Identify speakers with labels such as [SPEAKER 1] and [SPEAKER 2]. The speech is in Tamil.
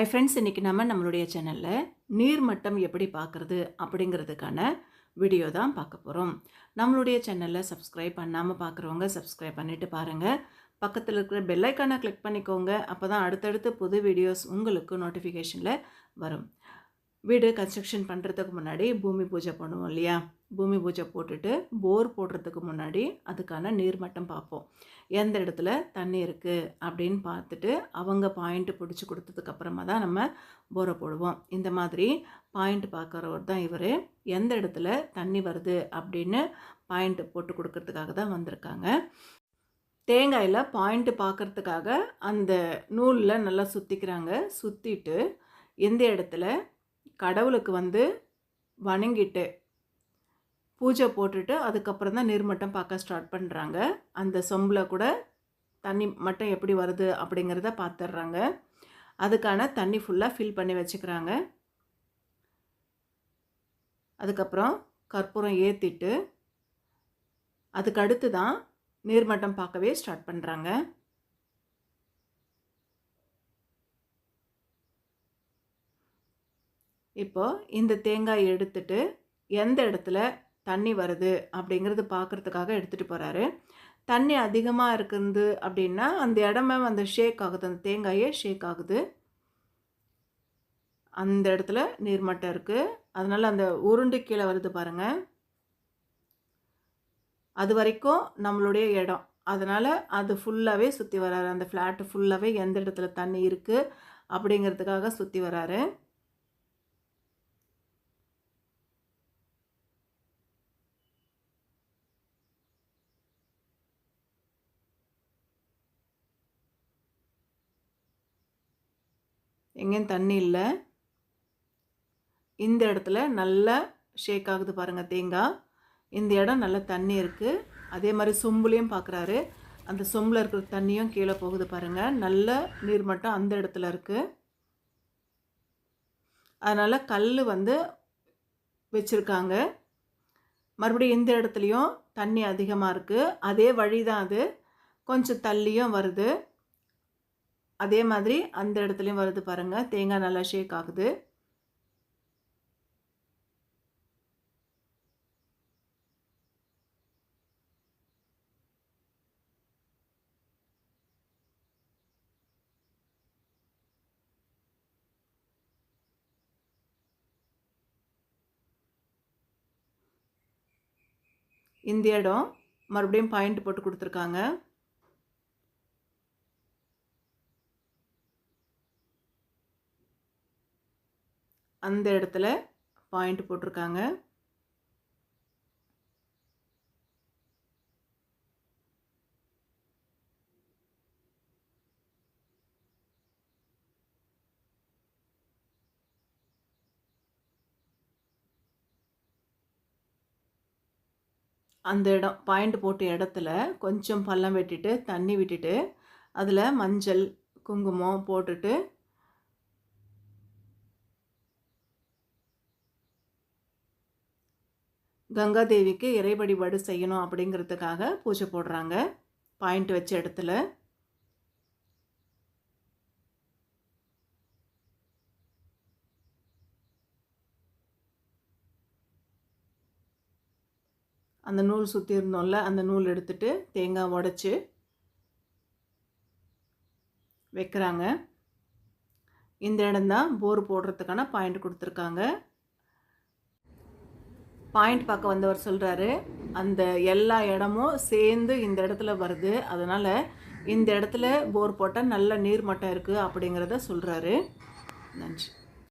[SPEAKER 1] ஐ ஃப்ரெண்ட்ஸ் இன்றைக்கி நம்ம நம்மளுடைய சேனலில் நீர்மட்டம் எப்படி பார்க்குறது அப்படிங்கிறதுக்கான வீடியோ தான் பார்க்க போகிறோம் நம்மளுடைய சேனலில் சப்ஸ்கிரைப் பண்ணாமல் பார்க்குறவங்க சப்ஸ்கிரைப் பண்ணிவிட்டு பாருங்கள் பக்கத்தில் இருக்கிற பெல்லைக்கானை கிளிக் பண்ணிக்கோங்க. அப்போ தான் அடுத்தடுத்து புது வீடியோஸ் உங்களுக்கு நோட்டிஃபிகேஷனில் வரும். வீடு கன்ஸ்ட்ரக்ஷன் பண்ணுறதுக்கு முன்னாடி பூமி பூஜை பண்ணுவோம் இல்லையா? பூமி பூஜை போட்டுட்டு போர் போடுறதுக்கு முன்னாடி அதுக்கான நீர்மட்டம் பார்ப்போம். எந்த இடத்துல தண்ணி இருக்குது அப்படின்னு பார்த்துட்டு அவங்க பாயிண்ட்டு பிடிச்சி கொடுத்ததுக்கப்புறமா தான் நம்ம போரை போடுவோம். இந்த மாதிரி பாயிண்ட் பார்க்குறவர் தான் இவர். எந்த இடத்துல தண்ணி வருது அப்படின்னு பாயிண்ட் போட்டு கொடுக்கறதுக்காக தான் வந்திருக்காங்க. தேங்காயில் பாயிண்ட்டு பார்க்குறதுக்காக அந்த நூலில் நல்லா சுற்றிக்கிறாங்க சுற்றிட்டு எந்த இடத்துல கடவுளுக்கு வந்து வணங்கிட்டு பூஜை போட்டுட்டு அதுக்கப்புறம் தான் நீர்மட்டம் பார்க்க ஸ்டார்ட் பண்ணுறாங்க அந்த சொம்பில் கூட தண்ணி மட்டம் எப்படி வருது அப்படிங்கிறத பார்த்துட்றாங்க அதுக்கான தண்ணி ஃபுல்லாக ஃபில் பண்ணி வச்சுக்கிறாங்க. அதுக்கப்புறம் கற்பூரம் ஏற்றிட்டு அதுக்கு அடுத்து தான் நீர்மட்டம் பார்க்கவே ஸ்டார்ட் பண்ணுறாங்க இப்போது இந்த தேங்காய் எடுத்துட்டு எந்த இடத்துல தண்ணி வருது அப்படிங்கிறது பார்க்குறதுக்காக எடுத்துகிட்டு போகிறாரு தண்ணி அதிகமாக இருக்குது அப்படின்னா அந்த இடமே அந்த ஷேக் ஆகுது. அந்த தேங்காயே ஷேக் ஆகுது. அந்த இடத்துல நீர்மட்டம் இருக்குது அதனால் அந்த உருண்டு கீழே வருது பாருங்கள் அது வரைக்கும் நம்மளுடைய இடம். அதனால் அது ஃபுல்லாகவே சுற்றி வராரு. அந்த ஃப்ளாட்டு ஃபுல்லாகவே எந்த இடத்துல தண்ணி இருக்குது அப்படிங்கிறதுக்காக சுற்றி வராரு. எங்கேயும் தண்ணி இல்லை. இந்த இடத்துல நல்லா ஷேக் ஆகுது பாருங்கள் தேங்காய். இந்த இடம் நல்லா தண்ணி இருக்குது அதே மாதிரி சொம்புலேயும் பார்க்குறாரு அந்த சொம்பில் இருக்கிற தண்ணியும் கீழே போகுது பாருங்கள் நல்ல நீர் மட்டும் அந்த இடத்துல இருக்குது அதனால் கல் வந்து வச்சுருக்காங்க. மறுபடியும் இந்த இடத்துலையும் தண்ணி அதிகமாக இருக்குது அதே வழி தான் அது. கொஞ்சம் தள்ளியும் வருது. அதே மாதிரி அந்த இடத்துலையும் வருது பாருங்கள் தேங்காய் நல்லா ஷேக் ஆகுது. இந்த இடம் மறுபடியும் பாயிண்ட் போட்டு கொடுத்துருக்காங்க. அந்த இடத்துல பாயிண்ட் போட்டிருக்காங்க. அந்த இடம் பாயிண்ட் போட்ட இடத்துல கொஞ்சம் பள்ளம் வெட்டிட்டு தண்ணி விட்டுட்டு அதில் மஞ்சள் குங்குமம் போட்டுட்டு கங்காதேவிக்கு இறை வழிபாடு செய்யணும் அப்படிங்கிறதுக்காக பூஜை போடுறாங்க. பாயிண்ட் வச்ச இடத்துல. அந்த நூல் சுற்றி இருந்தோம்ல அந்த நூல் எடுத்துட்டு தேங்காய் உடச்சி வைக்கிறாங்க. இந்த இடம்தான் போர் போடுறதுக்கான பாயிண்ட் கொடுத்துருக்காங்க. பாயிண்ட் பார்க்க வந்தவர் சொல்கிறாரு அந்த எல்லா இடமும் சேர்ந்து இந்த இடத்துல வருது அதனால் இந்த இடத்துல போர் போட்டால் நல்ல நீர்மட்டம் இருக்குது அப்படிங்கிறத சொல்கிறாரு நன்றி.